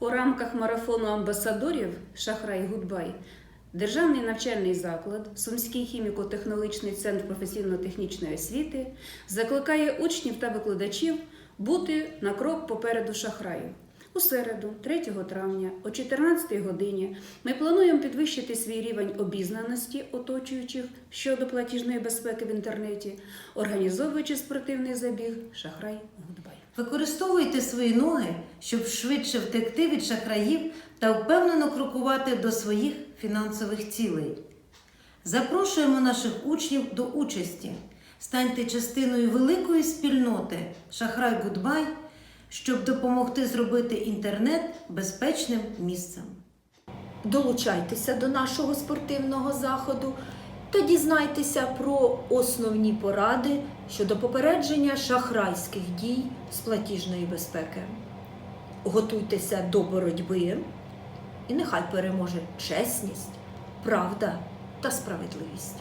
У рамках марафону амбасадорів Шахрай Гудбай Державний навчальний заклад, Сумський хіміко-технологічний центр професійно-технічної освіти закликає учнів та викладачів бути на крок попереду шахраю. У середу, 3 травня, о 14 годині, ми плануємо підвищити свій рівень обізнаності оточуючих щодо платіжної безпеки в інтернеті, організовуючи спортивний забіг Шахрай Гудбай. Використовуйте свої ноги, щоб швидше втекти від шахраїв та впевнено крокувати до своїх фінансових цілей. Запрошуємо наших учнів до участі. Станьте частиною великої спільноти Шахрай Гудбай, щоб допомогти зробити інтернет безпечним місцем. Долучайтеся до нашого спортивного заходу та дізнайтеся про основні поради щодо попередження шахрайських дій з платіжної безпеки. Готуйтеся до боротьби, і нехай переможе чесність, правда та справедливість.